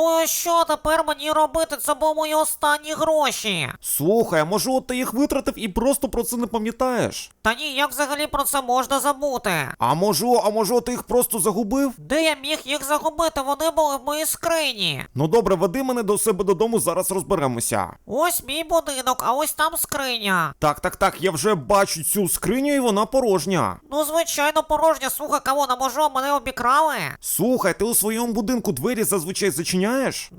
Ну а що тепер мені робити? Це були мої останні гроші. Слухай, а може от ти їх витратив і просто про це не пам'ятаєш? Та ні, як взагалі про це можна забути? А може, а може от ти їх просто загубив? Де я міг їх загубити? Вони були в моїй скрині. Ну добре, веди мене до себе додому, зараз розберемося. Ось мій будинок, а ось там скриня. Так, так, так, я вже бачу цю скриню і вона порожня. Ну, звичайно, порожня, слухай, кого на може мене обікрали? Слухай, ти у своєму будинку двері зазвичай зачиняєш?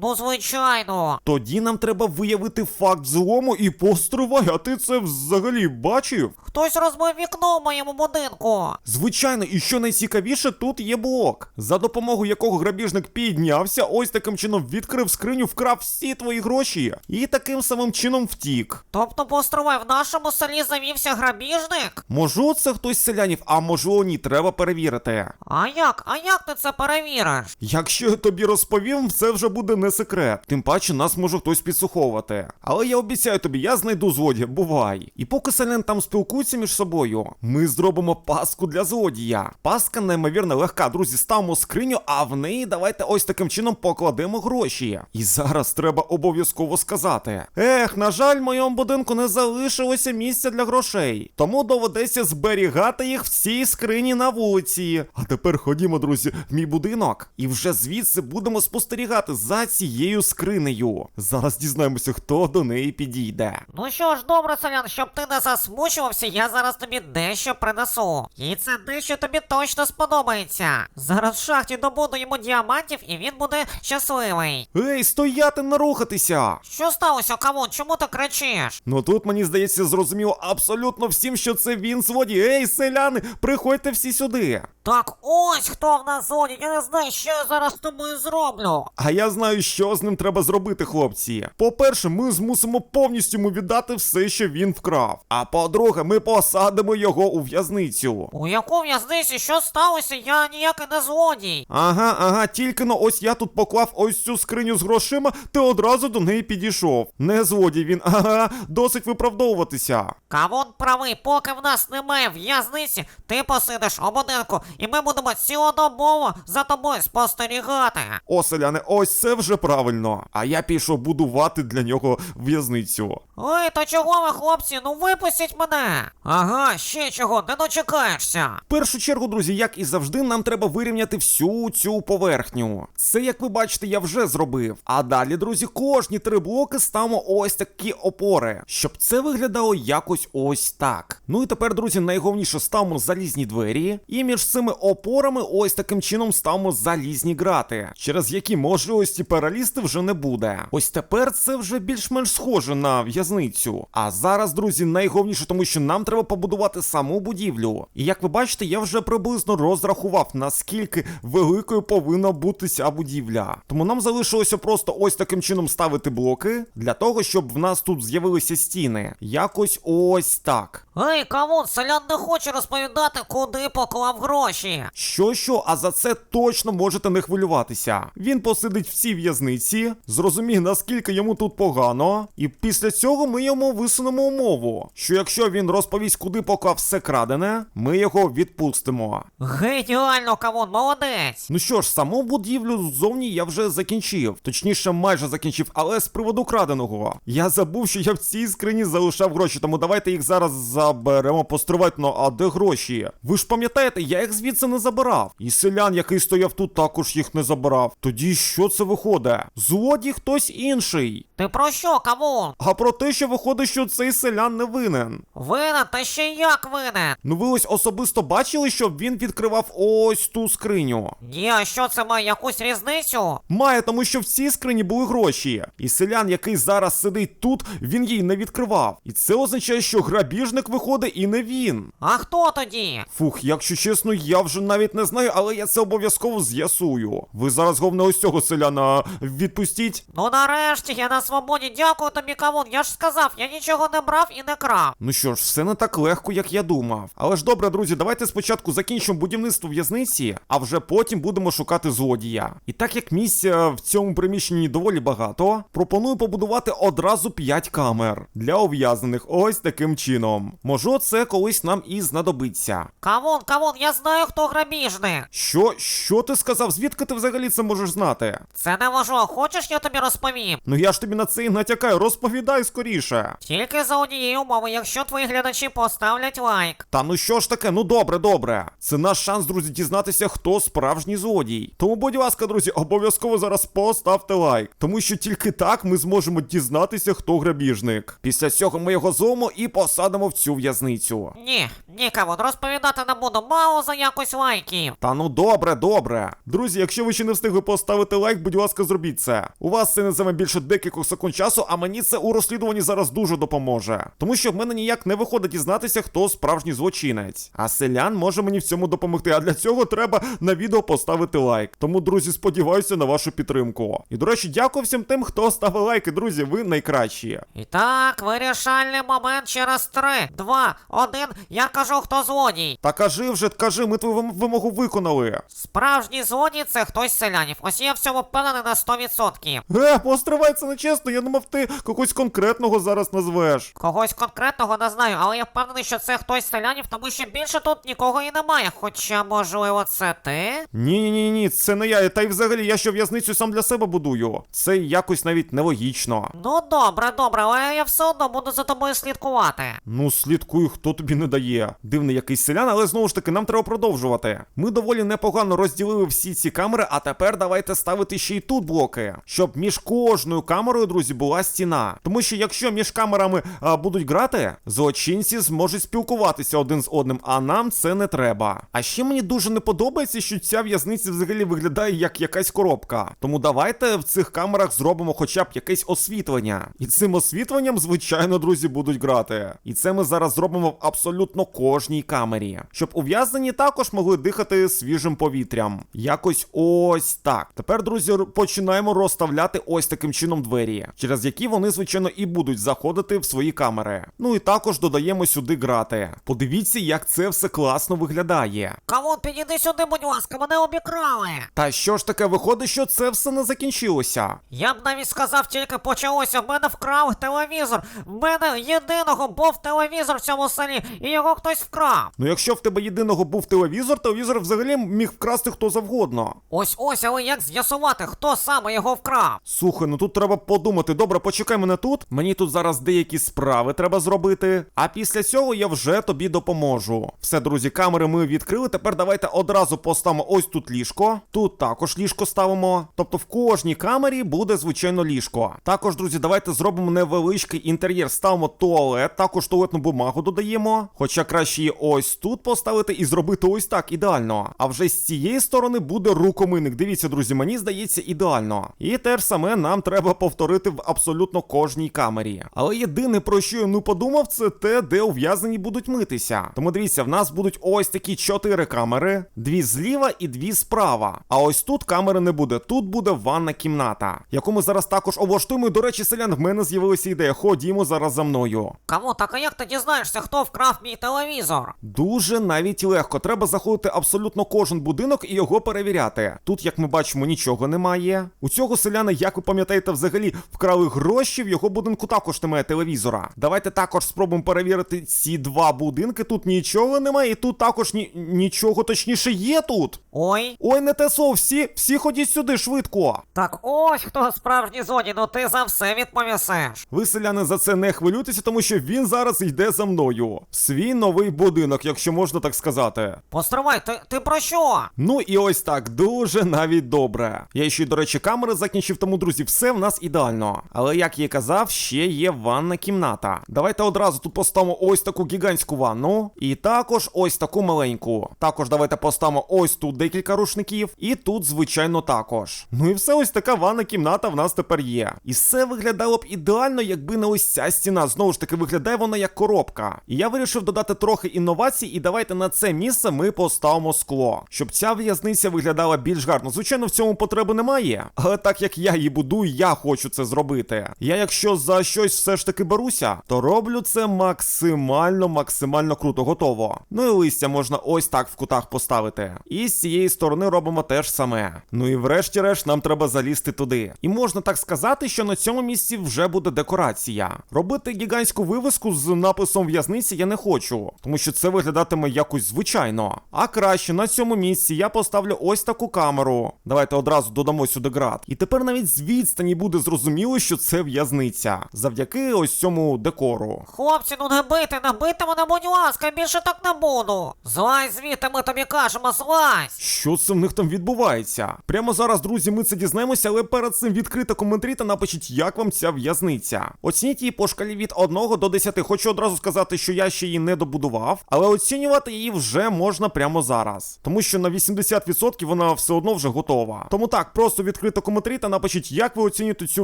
Ну, звичайно. Тоді нам треба виявити факт злому і постривай, а ти це взагалі бачив? Хтось розбив вікно в моєму будинку. Звичайно, і що найцікавіше, тут є блок, за допомогою якого грабіжник піднявся, ось таким чином відкрив скриню, вкрав всі твої гроші і таким самим чином втік. Тобто, постривай, в нашому селі завівся грабіжник? Можу, це хтось з селянів, а можливо ні, треба перевірити. А як? А як ти це перевіриш? Якщо я тобі розповім, це вже буде не секрет. Тим паче нас може хтось підслуховувати. Але я обіцяю тобі, я знайду злодія, бувай. І поки селяни там спілкуються між собою, ми зробимо паску для злодія. Паска неймовірно легка, друзі, ставимо скриню, а в неї давайте ось таким чином покладемо гроші. І зараз треба обов'язково сказати: Ех, на жаль, в моєму будинку не залишилося місця для грошей. Тому доведеться зберігати їх в цій скрині на вулиці. А тепер ходімо, друзі, в мій будинок, і вже звідси будемо спостерігати за цією скринею. Зараз дізнаємося, хто до неї підійде. Ну що ж, добре, селян, щоб ти не засмучувався, я зараз тобі дещо принесу. І це дещо тобі точно сподобається. Зараз в шахті добуду йому діамантів, і він буде щасливий. Ей, стояти, не рухатися! Що сталося, кавун? Чому ти кричиш? Ну тут мені здається зрозуміло абсолютно всім, що це він злодій. Ей, селяни, приходьте всі сюди. Так ось хто в нас зоні, я не знаю, що я зараз з тобою зроблю. А я знаю, що з ним треба зробити, хлопці. По-перше, ми змусимо повністю йому віддати все, що він вкрав. А по-друге, ми посадимо його у в'язницю. У яку в'язниці що сталося? Я ніякий не злодій. Ага, ага, тільки но ось я тут поклав ось цю скриню з грошима, ти одразу до неї підійшов. Не злодій він, ага, досить виправдовуватися. Кавун правий, поки в нас немає в'язниці, ти посидиш у будинку, і ми будемо цілодобово за тобою спостерігати. О, селяне, ось це вже правильно. А я пішов будувати для нього в'язницю. Ой, то чого ви, хлопці? Ну випустіть мене. Ага, ще чого, не дочекаєшся. В першу чергу, друзі, як і завжди, нам треба вирівняти всю цю поверхню. Це, як ви бачите, я вже зробив. А далі, друзі, кожні три блоки ставимо ось такі опори, щоб це виглядало якось ось так. Ну і тепер, друзі, найголовніше ставимо залізні двері, і між цими опорами ось таким чином ставимо залізні грати, через які можливості перелізти вже не буде. Ось тепер це вже більш-менш схоже на в'язницю. А зараз, друзі, найголовніше, тому що нам треба побудувати саму будівлю. І як ви бачите, я вже приблизно розрахував, наскільки великою повинна бути ця будівля. Тому нам залишилося просто ось таким чином ставити блоки для того, щоб в нас тут з'явилися стіни. Якось ось так. Ей, кавун, селян не хоче розповідати, куди поклав гроші. Що що, а за це точно можете не хвилюватися. Він посидить в цій в'язниці, зрозуміє, наскільки йому тут погано, і після цього ми йому висунемо умову, що якщо він розповість, куди поклав все крадене, ми його відпустимо. Геніально, кавун, молодець. Ну що ж, саму будівлю ззовні я вже закінчив, точніше, майже закінчив, але з приводу краденого. Я забув, що я в цій скрині залишав гроші, тому давайте їх зараз заберемо постривати. Ну, а де гроші? Ви ж пам'ятаєте, я їх звідси не забирав. І селян, який стояв тут, також їх не забирав. Тоді що це виходить? Злодій хтось інший. Ти про що, кавун? А про те, що виходить, що цей селян не винен. Винен, та ще як винен? Ну ви ось особисто бачили, щоб він відкривав ось ту скриню. Ні, а що це має якусь різницю? Має, тому що в цій скрині були гроші. І селян, який зараз сидить тут, він її не відкривав. І це означає, що грабіжник виходить і не він. А хто тоді? Фух, якщо чесно, я вже навіть не знаю, але я це обов'язково з'ясую. Ви зараз головне ось цього селяна відпустіть. Ну нарешті я на свободі. Дякую тобі, кавун. Я ж сказав, я нічого не брав і не крав. Ну що ж, все не так легко, як я думав. Але ж добре, друзі, давайте спочатку закінчимо будівництво в'язниці, а вже потім будемо шукати злодія. І так як місця в цьому приміщенні доволі багато, пропоную побудувати одразу 5 камер для ув'язнених ось таким чином. Можу, це колись нам і знадобиться. Кавун, кавун, я знаю, хто грабіжник. Що, що ти сказав? Звідки ти взагалі це можеш знати? Це не важливо, хочеш, я тобі розповім? Ну я ж тобі на це і натякаю, розповідай скоріше. Тільки за однієї умови, якщо твої глядачі поставлять лайк. Та ну що ж таке, ну добре, добре. Це наш шанс, друзі, дізнатися, хто справжній злодій. Тому, будь ласка, друзі, обов'язково зараз поставте лайк. Тому що тільки так ми зможемо дізнатися, хто грабіжник. Після цього ми його зловимо і посадимо в цю в'язницю. Ні, ні, кавун, розповідати не буду, мало за якось лайків. Та ну добре, добре. Друзі, якщо ви ще не встигли поставити лайк, будь ласка, зробіть це. У вас це не займе більше декількох секунд часу, а мені це у розслідуванні зараз дуже допоможе. Тому що в мене ніяк не виходить дізнатися, хто справжній злочинець. А селян може мені в цьому допомогти. А для цього треба на відео поставити лайк. Тому, друзі, сподіваюся на вашу підтримку. І до речі, дякую всім тим, хто ставив лайки, друзі. Ви найкращі. І так, вирішальний момент через три, два, один. Я кажу, хто злодій. Та кажи вже, кажи, ми твою вимогу виконали. Справжній злодій це хтось з селянів. Ось я в цьому впевнений на 100%. Е, постривай це нечесно, я думав, ти когось конкретного зараз назвеш. Когось конкретного не знаю, але я впевнений, що це хтось з селянів, тому що більше тут нікого і немає. Хоча, можливо, це ти? Ні, ні, ні, ні, це не я. Та й взагалі я що в'язницю сам для себе будую. Це якось навіть нелогічно. Ну добре, добре, але я все одно буду за тобою слідкувати. Ну, слідкую, хто тобі не дає. Дивний якийсь селян, але знову ж таки, нам треба продовжувати. Ми доволі непогано розділили всі ці камери, а тепер давайте ставити ще й тут блоки, щоб між кожною камерою, друзі, була стіна. Тому що якщо між камерами а, будуть грати, злочинці зможуть спілкуватися один з одним, а нам це не треба. А ще мені дуже не подобається, що ця в'язниця взагалі виглядає як якась коробка. Тому давайте в цих камерах зробимо хоча б якесь освітлення. І цим освітленням, звичайно, друзі, будуть грати. І це ми зараз зробимо в абсолютно кожній камері, щоб ув'язнені також могли дихати свіжим повітрям. Якось ось так. Тепер, друзі, починаємо розставляти ось таким чином двері, через які вони, звичайно, і будуть заходити в свої камери. Ну і також додаємо сюди грати. Подивіться, як це все класно виглядає. Кавун, підійди сюди, будь ласка, мене обікрали. Та що ж таке виходить, що це все не закінчилося? Я б навіть сказав, тільки почалося. В мене вкрав телевізор. В мене єдиного був телевізор в цьому селі, і його хтось вкрав. Ну, якщо в тебе єдиного був телевізор, телевізор взагалі міг вкрасти хто завгодно. Ось ось, але як з'ясувати, хто саме його вкрав? Слухай, ну тут треба подумати. Добре, почекай мене тут. Мені тут зараз деякі справи треба зробити. А після цього я вже тобі допоможу. Все, друзі, камери ми відкрили. Тепер давайте одразу поставимо ось тут ліжко. Тут також ліжко ставимо. Тобто в кожній камері буде звичайно ліжко. Також, друзі, давайте зробимо невеличкий інтер'єр. Ставимо туалет, також туалетну бумагу додаємо. Хоча краще її ось тут поставити і зробити ось так ідеально. А вже з цієї сторони буде рукомийник. Дивіться, друзі, мені здається ідеально. І те ж саме нам треба повторити в абсолютно кожній камері. Але єдине про що я ну подумав, це те, де ув'язнені будуть митися. Тому дивіться, в нас будуть ось такі чотири камери: дві зліва і дві справа. А ось тут камери не буде. Тут буде ванна кімната, яку ми зараз також облаштуємо. До речі, селян, в мене з'явилася ідея. Ходімо зараз за мною. Кому? Так а як ти дізнаєшся, хто вкрав мій телевізор? Дуже навіть легко. Треба заходити абсолютно кожен будинок і його перевіряти. Тут, як ми бачимо, нічого немає. У цього селяна, як ви пам'ятаєте, взагалі вкрали гроші. В його будинку також немає телевізора. Давайте також спробуємо перевірити ці два будинки. Тут нічого немає, і тут також ні... нічого точніше є тут. Ой. Ой, не те слово, всі, всі ходіть сюди швидко. Так ось хто справжній злодій, ну ти за все відповісиш. Ви, селяни, за це не хвилюйтеся, тому що він зараз йде за мною. В свій новий будинок, якщо можна так сказати. Постривай, ти, ти про що? Ну і ось так, дуже навіть добре. Я ще й, до речі, камери закінчив, тому, друзі, все в нас ідеально. Але як я і казав, ще є ванна кімната. Давайте одразу тут поставимо ось таку гігантську ванну. І також ось таку маленьку. Також давайте поставимо ось тут декілька рушників. І тут, звичайно, також. Ну і все, ось така ванна кімната в нас тепер є. І все виглядало б ідеально, якби не ось ця стіна. Знову ж таки, виглядає вона як коробка. І я вирішив додати трохи інновацій, і давайте на це місце ми поставимо скло, щоб ця в'язниця виглядала більш гарно. Звичайно, в цьому потреби немає, але так як я її будую, я хочу це зробити. Я, якщо за щось все ж таки беруся, то роблю це максимально, максимально круто, готово. Ну і листя можна ось так в кутах поставити. І з цієї сторони робимо те ж саме. Ну і врешті-решт нам треба залізти туди. І можна так сказати, що на цьому місці вже буде декорація. Робити гігантську вивеску з написом колесом в'язниці я не хочу, тому що це виглядатиме якось звичайно. А краще на цьому місці я поставлю ось таку камеру. Давайте одразу додамо сюди град. І тепер навіть з відстані буде зрозуміло, що це в'язниця, завдяки ось цьому декору. Хлопці, ну не бити, не бити мене, будь ласка, більше так не буду. Злазь звідти, ми тобі кажемо, злазь. Що це в них там відбувається? Прямо зараз, друзі, ми це дізнаємося, але перед цим відкрите коментарі та напишіть, як вам ця в'язниця. Оцініть її по шкалі від 1 до 10. Хочу одразу сказати, що я ще її не добудував, але оцінювати її вже можна прямо зараз. Тому що на 80% вона все одно вже готова. Тому так, просто відкрите коментарі та напишіть, як ви оцінюєте цю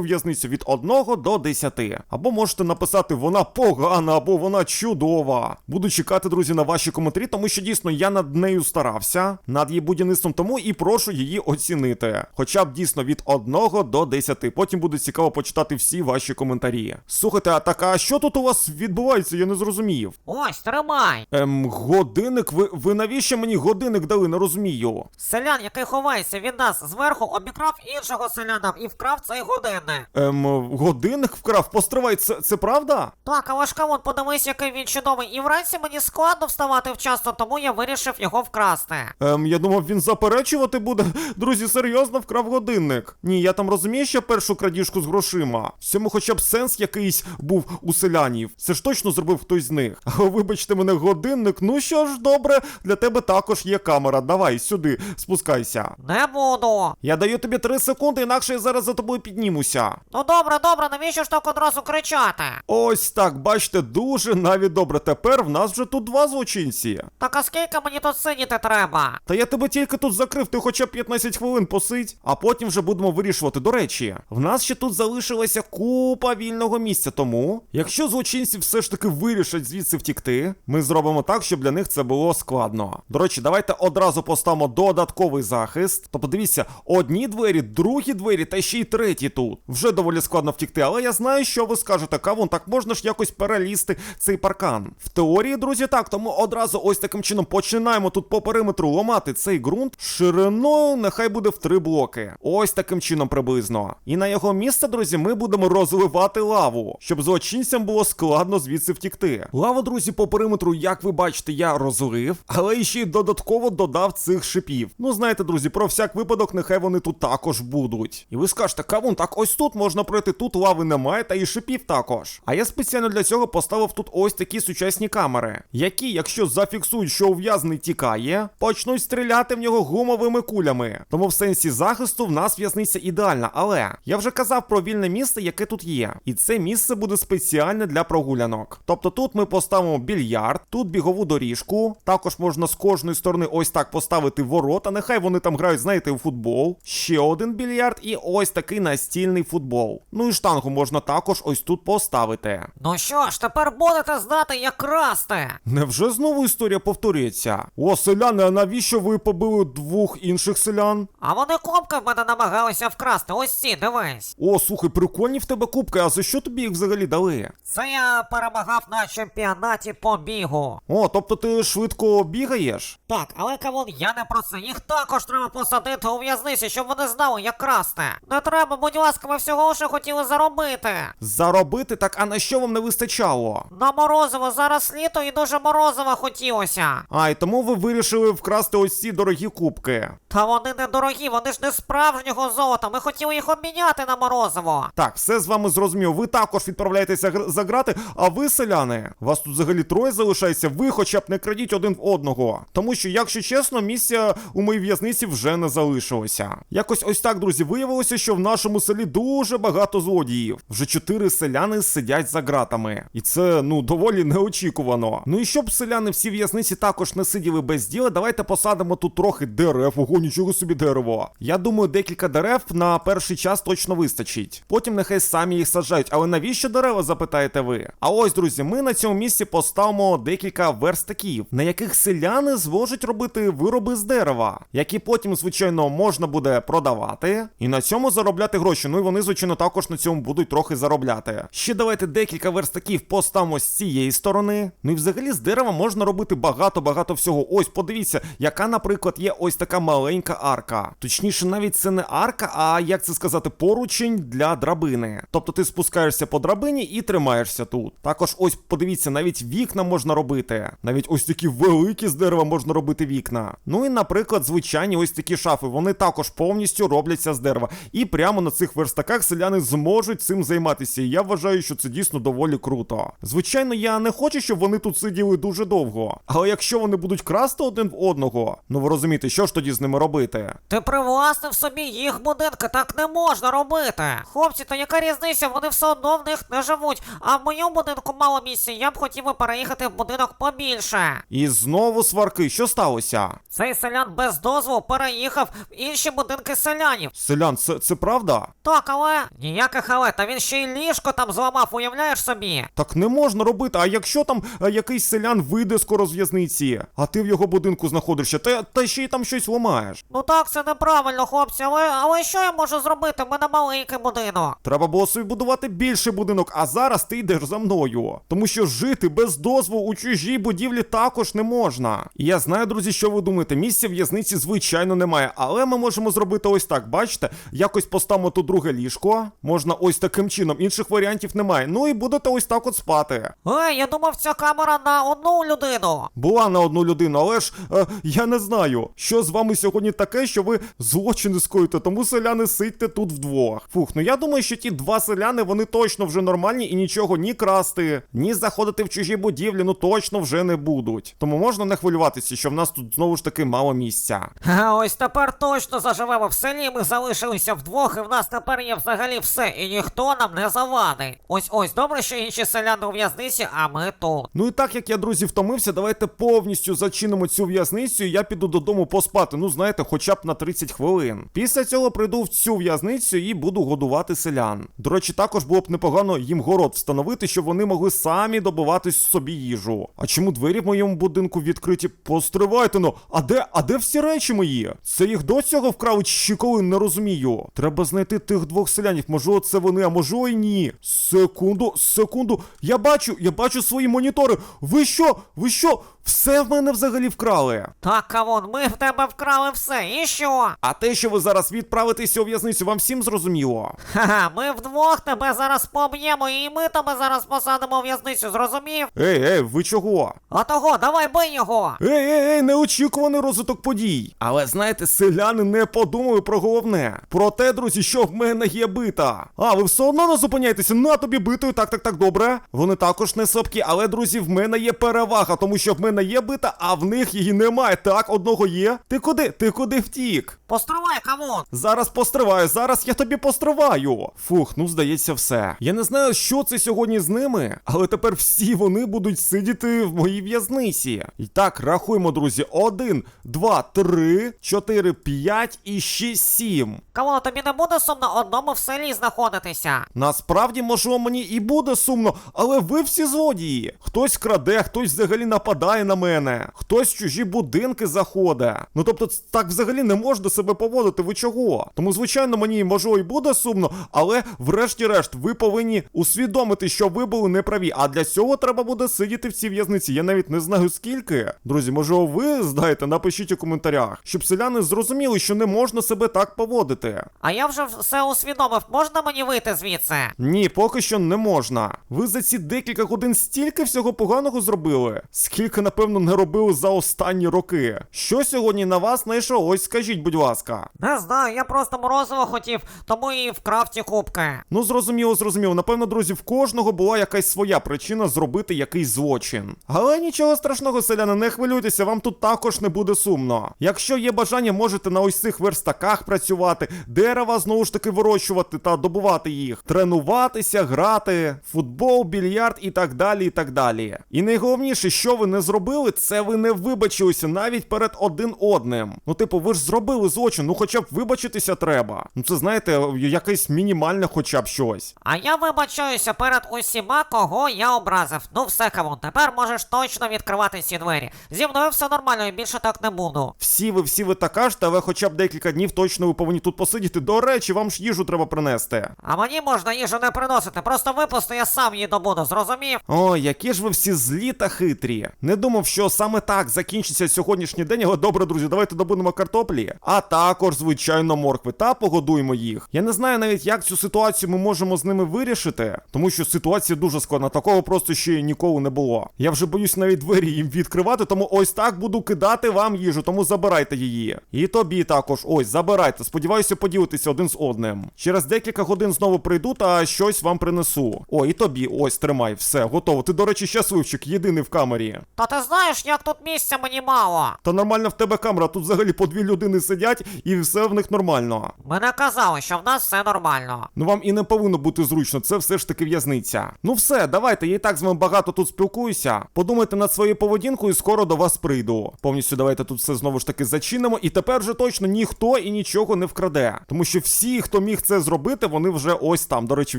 в'язницю від 1 до 10. Або можете написати вона погана, або вона чудова. Буду чекати, друзі, на ваші коментарі, тому що дійсно я над нею старався, над її будівництвом, тому і прошу її оцінити. Хоча б дійсно від 1 до 10. Потім буде цікаво почитати всі ваші коментарі. Слухайте, а так, а що тут у вас відбувається? Я не зрозумів. Ось, тримай. Ем, годинник, ви, ви навіщо мені годинник дали? Не розумію. Селян, який ховається від нас зверху, обікрав іншого селяна і вкрав цей годинник. Ем, годинник вкрав, постривай, це, це правда? Так, але ж камон, подивись, який він чудовий. І вранці мені складно вставати вчасно, тому я вирішив його вкрасти. Ем, я думав, він заперечувати буде. Друзі, серйозно вкрав годинник. Ні, я там розумію, що першу крадіжку з грошима. В цьому хоча б сенс якийсь був у селянів. Це ж точно зробив хтось з них. А вибачте мене, годинник. Ну що ж, добре, для тебе також є камера. Давай сюди, спускайся. Не буду. Я даю тобі три секунди, інакше я зараз за тобою піднімуся. Ну добре, добре, навіщо ж так одразу кричати? Ось так, бачите, дуже навіть добре. Тепер в нас вже тут два злочинці. Так а скільки мені тут сидіти треба? Та я тебе тільки тут закрив, ти хоча б 15 хвилин посидь, а потім вже будемо вирішувати. До речі, в нас ще тут залишилася купа вільного місця. Тому, якщо злочинці все ж таки вирішать звідси втікти, ми зробимо так, щоб для них це було складно. До речі, давайте одразу поставимо додатковий захист. Тобто дивіться, одні двері, другі двері та ще й треті тут. Вже доволі складно втікти, але я знаю, що ви скажете. Кавун, так можна ж якось перелізти цей паркан. В теорії, друзі, так, тому одразу ось таким чином починаємо тут по периметру ламати цей ґрунт шириною, нехай буде в три блоки. Ось таким чином приблизно. І на його місце, друзі, ми будемо розливати лаву, щоб злочинцям було складно звідси втікти. Лаву, друзі, по периметру, як ви бачите, я розлив, але ще й додатково додав цих шипів. Ну, знаєте, друзі, про всяк випадок, нехай вони тут також будуть. І ви скажете, кавун, так ось тут можна пройти, тут лави немає, та і шипів також. А я спеціально для цього поставив тут ось такі сучасні камери, які, якщо зафіксують, що ув'язаний тікає, почнуть стріляти в нього гумовими кулями. Тому в сенсі захисту в нас в'язниця ідеальна. Але я вже казав про вільне місце, яке тут є. І це місце буде спеціальне для прогулянок. Тобто тут ми поставимо більярд, тут бігову доріжку. Також можна з кожної сторони ось так поставити ворота. Нехай вони там грають, знаєте, у футбол. Ще один більярд і ось такий настільний футбол. Ну і штангу можна також ось тут поставити. Ну що ж, тепер будете знати, як красти. Невже знову історія повторюється? О, селяни, а навіщо ви побили двох інших селян? А вони кубки в мене намагалися вкрасти. Ось ці, дивись. О, слухай, прикольні в тебе кубки, а за що тобі їх взагалі дали? Це я перемагав на чемпіонаті по бігу. О, тобто ти швидко бігаєш? Так, але кавун, я не про це. Їх також треба посадити у в'язниці, щоб вони знали, як красти. Не треба, будь ласка, ми всього лише хотіли заробити. Заробити так, а на що вам не вистачало? На морозиво зараз літо і дуже морозиво хотілося. А, і тому ви вирішили вкрасти ось ці дорогі кубки. Та вони недорогі, вони ж не справжнього золота. Ми хотіли їх обміняти на морозиво. Так, все з вами зрозумів. Ви також відправляєтеся гр- за грати, а ви, селяни, вас тут взагалі троє залишається, ви хоча б не крадіть один в одного. Тому що, якщо чесно, місця у моїй в'язниці вже не залишилося. Якось ось так, друзі, виявилося, що в нашому селі дуже багато злодіїв. Вже чотири селяни сидять за ґратами. І це, ну, доволі неочікувано. Ну і щоб селяни всі в'язниці також не сиділи без діла, давайте посадимо тут трохи дерев. Ого, нічого собі дерево. Я думаю, декілька дерев на перший час точно вистачить. Потім нехай самі їх саджають. Але навіщо дерева, запитаєте ви? А ось, друзі, ми на цьому місці поставимо декілька верстаків, на яких селяни зможуть робити вироби з дерева, які потім, звичайно, можна буде продавати і на цьому заробляти гроші. Ну і вони, звичайно, також на цьому будуть трохи заробляти. Ще давайте декілька верстаків поставимо з цієї сторони. Ну і взагалі з дерева можна робити багато-багато всього. Ось, подивіться, яка, наприклад, є ось така маленька арка. Точніше, навіть це не арка, а як це сказати, поручень для драбини. Тобто ти спускаєшся по драбині і тримаєшся тут. Також ось подивіться, навіть вікна можна робити. Навіть ось такі великі з дерева можна робити вікна. Ну і, наприклад, звичайні ось такі шафи. Вони також повністю робляться з дерева. І прямо на цих верстаках селяни зможуть цим займатися. І я вважаю, що це дійсно доволі круто. Звичайно, я не хочу, щоб вони тут сиділи дуже довго. Але якщо вони будуть красти один в одного, ну ви розумієте, що ж тоді з ними робити? Ти привласнив собі їх будинки, так не можна робити. Хлопці, то яка різниця? Вони все одно в них не живуть. А в моєму будинку мало. Я б хотів би переїхати в будинок побільше. І знову сварки, що сталося? Цей селян без дозволу переїхав в інші будинки селянів. Селян, це, це правда? Так, але ніяких але, та він ще й ліжко там зламав, уявляєш собі? Так не можна робити. А якщо там е, якийсь селян вийде скоро з в'язниці, а ти в його будинку знаходишся, та, та ще й там щось ламаєш. Ну так, це неправильно, хлопці, але, але що я можу зробити? В мене маленький будинок. Треба було собі будувати більший будинок, а зараз ти йдеш за мною. Тому що жити без дозволу у чужій будівлі також не можна. І я знаю, друзі, що ви думаєте, місця в'язниці звичайно немає, але ми можемо зробити ось так. Бачите, якось поставимо тут друге ліжко. Можна ось таким чином, інших варіантів немає. Ну і будете ось так от спати. Ей, я думав, ця камера на одну людину. Була на одну людину, але ж е, я не знаю, що з вами сьогодні таке, що ви злочини скоїте, тому селяни сидьте тут вдвох. Фух, ну я думаю, що ті два селяни вони точно вже нормальні і нічого ні красти, ні заходити в чужі будівлі, ну точно вже не будуть. Тому можна не хвилюватися, що в нас тут знову ж таки мало місця. А ось тепер точно заживемо в селі. Ми залишилися вдвох, і в нас тепер є взагалі все, і ніхто нам не завадить. Ось ось добре, що інші селяни у в'язниці, а ми тут. Ну і так як я, друзі, втомився, давайте повністю зачинимо цю в'язницю, і я піду додому поспати. Ну, знаєте, хоча б на 30 хвилин. Після цього прийду в цю в'язницю і буду годувати селян. До речі, також було б непогано їм город встановити, щоб вони могли самі добувати собі їжу. А чому двері в моєму будинку відкриті? Постривайте ну, а де, а де всі речі мої? Це їх до цього вкрали чи коли не розумію. Треба знайти тих двох селянів. Можливо, це вони, а можливо і ні. Секунду, секунду. Я бачу, я бачу свої монітори. Ви що? Ви що? Все в мене взагалі вкрали. Так, кавун, ми в тебе вкрали все, і що? А те, що ви зараз відправитеся у в'язницю, вам всім зрозуміло. Ха-ха, ми вдвох тебе зараз поб'ємо, і ми тебе зараз посадимо в в'язницю, зрозумів? Ей, ей, ви чого? А того, давай бий його! Ей, ей, ей, неочікуваний розвиток подій. Але знаєте, селяни не подумали про головне. Про те, друзі, що в мене є бита. А, ви все одно не зупиняєтеся, на тобі битою, так, так, так, добре. Вони також не слабкі, але, друзі, в мене є перевага, тому що в мене є бита, а в них її немає. Так, одного є. Ти куди? Ти куди втік? Постривай, кавун! Зараз постриваю, зараз я тобі постриваю. Фух, ну здається, все. Я не знаю, що це сьогодні з ними, але тепер всі вони будуть сидіти в моїй в'язниці. І так, рахуємо, друзі: один, два, три, чотири, п'ять і шість, сім. Кавун, тобі не буде сумно одному в селі знаходитися? Насправді, можливо, мені і буде сумно, але ви всі злодії. Хтось краде, хтось взагалі нападає на мене, хтось в чужі будинки заходить. Ну тобто, так взагалі не можна себе поводити. Ви чого? Тому, звичайно, мені можливо і буде сумно, але врешті-решт, ви повинні усвідомити, що ви були неправі. А для цього треба буде сидіти в цій в'язниці. Я навіть не знаю скільки. Друзі, можливо, ви знаєте, напишіть у коментарях, щоб селяни зрозуміли, що не можна себе так поводити. А я вже все усвідомив, можна мені вийти звідси? Ні, поки що не можна. Ви за ці декілька годин стільки всього поганого зробили, скільки, напевно, не робили за останні роки. Що сьогодні на вас знайшов? Ось скажіть, будь ласка. Не знаю, я просто морозиво хотів, тому і вкрав ті кубки. Ну, зрозуміло, зрозуміло. Напевно, друзі, в кожного була якась своя причина зробити якийсь злочин. Але нічого страшного, селяни, не хвилюйтеся, вам тут також не буде сумно. Якщо є бажання, можете на ось цих верстаках працювати, дерева знову ж таки вирощувати та добувати їх, тренуватися, грати, футбол, більярд і так далі. І так далі. І найголовніше, що ви не зробили, це ви не вибачилися навіть перед один одним. Ну, типу, ви ж зробили злочин, ну хоча б вибачитися треба. Ну це знаєте, якесь мінімальне, хоча б щось. А я вибачаюся перед усіма, кого я образив. Ну все, кавун, тепер можеш точно відкривати ці двері. Зі мною все нормально і більше так не буду. Всі ви, всі ви так кажете, але хоча б декілька днів точно ви повинні тут посидіти. До речі, вам ж їжу треба принести. А мені можна їжу не приносити, просто випусти, я сам її добуду, зрозумів? Ой, які ж ви всі злі та хитрі. Не думаю, думав, що саме так закінчиться сьогоднішній день, але добре, друзі, давайте добудемо картоплі, а також, звичайно, моркви та погодуємо їх. Я не знаю навіть, як цю ситуацію ми можемо з ними вирішити, тому що ситуація дуже складна. Такого просто ще ніколи не було. Я вже боюсь навіть двері їм відкривати, тому ось так буду кидати вам їжу, тому забирайте її. І тобі також, ось, забирайте. Сподіваюся, поділитися один з одним. Через декілька годин знову прийду та щось вам принесу. О, і тобі, ось, тримай, все, готово. Ти, до речі, щасливчик, єдиний в камері. Та ти знаєш, як тут місця мені мало. Та нормальна в тебе камера, тут взагалі по дві людини сидять і все в них нормально. Мене казали, що в нас все нормально. Ну вам і не повинно бути зручно, це все ж таки в'язниця. Ну все, давайте, я і так з вами багато тут спілкуюся. Подумайте над своєю поведінкою і скоро до вас прийду. Повністю давайте тут все знову ж таки зачинимо, і тепер вже точно ніхто і нічого не вкраде. Тому що всі, хто міг це зробити, вони вже ось там. До речі,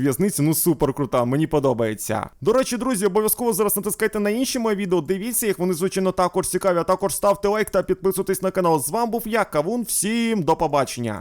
в'язниці, ну супер крута, мені подобається. До речі, друзі, обов'язково зараз натискайте на інші мої відео, дивіться їх, вони звичайно також цікаві. А також ставте лайк та підписуйтесь на канал. З вами був я, Кавун. Всім до побачення.